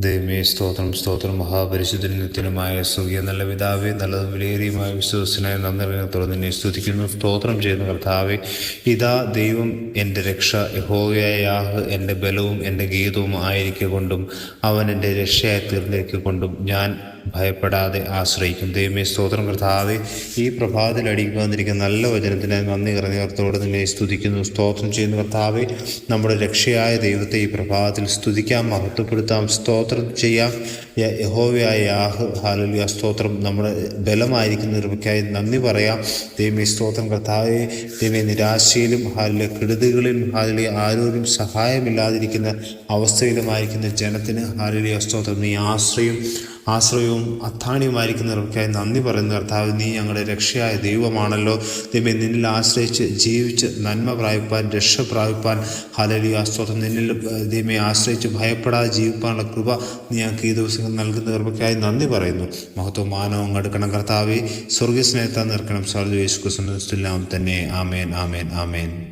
ദൈവമേ സ്തോത്രം സ്തോത്രം. മഹാപരിശുദ്ധ നിത്യനുമായ സുഖിയ നല്ല പിതാവേ നല്ലതും വിലയേറിയുമായ വിശ്വസനായ നന്ദിത്തോടെ നിന്നെ സ്തുതിക്കുന്നു. സ്തോത്രം ചെയ്യുന്ന കർത്താവെ ഇതാ ദൈവം എന്റെ രക്ഷ. യഹോയായാഹ് എന്റെ ബലവും എന്റെ ഗീതവും ആയിരിക്കൊണ്ടും അവൻ എന്റെ രക്ഷയായി തീർന്നിരിക്കൊണ്ടും ഞാൻ ഭയപ്പെടാതെ ആശ്രയിക്കും. ദൈവമേ സ്തോത്രം കർത്താവെ ഈ പ്രഭാതത്തിൽ അടിക്കു വന്നിരിക്കുന്ന നല്ല വചനത്തിന് നന്ദി കർത്തോട് നിന്നെ സ്തുതിക്കുന്നു. സ്തോത്രം ചെയ്യുന്ന കർത്താവെ നമ്മുടെ രക്ഷയായ ദൈവത്തെ ഈ പ്രഭാതത്തിൽ സ്തുതിക്കാം മഹത്വപ്പെടുത്താം. സ്തോത്രം ചെയ്യാം. യ- യഹോവയായ യാഹ് ഹാലലിയ സ്തോത്രം നമ്മുടെ ബലമായിരിക്കുന്ന ഇവയ്ക്കായി നന്ദി പറയാം. ദൈവമേ സ്തോത്രം കർത്താവെ ദൈവമേ നിരാശയിലും ഹാലിലെ കെടുതികളിലും ഹാലിലെ ആരോരും സഹായമില്ലാതിരിക്കുന്ന അവസ്ഥയിലുമായിരിക്കുന്ന ജനത്തിന് ഹാലിലിയ സ്തോത്രം. നീ ആശ്രയം ആശ്രയവും അത്താണിയുമായിരിക്കുന്ന അത്താണിയുമായിരിക്കുന്നവർക്കായി നന്ദി പറയുന്ന കർത്താവ്. നീ ഞങ്ങളുടെ രക്ഷയായ ദൈവമാണല്ലോ. ദൈവമേ നിന്നിൽ ആശ്രയിച്ച് ജീവിച്ച് നന്മ പ്രാപിപ്പാൻ രക്ഷ പ്രാപിപ്പാൻ ഹലലി സ്തോത്രം. നിന്നിൽ ദൈവമേ ആശ്രയിച്ച് ഭയപ്പെടാതെ ജീവിപ്പാനുള്ള കൃപ നീ ഞങ്ങൾക്ക് ഈ ദിവസങ്ങൾ നൽകുന്ന കൃപയ്ക്കായി നന്ദി പറയുന്നു. മഹത്വം മാനവും എടുക്കണം കർത്താവെ സ്വർഗസ്നേഹത്താൻ നിൽക്കണം നിർക്കണം യേശു യേശുക്കുസ്തുല്ലാം തന്നെ. ആമേൻ ആമേൻ ആമേൻ.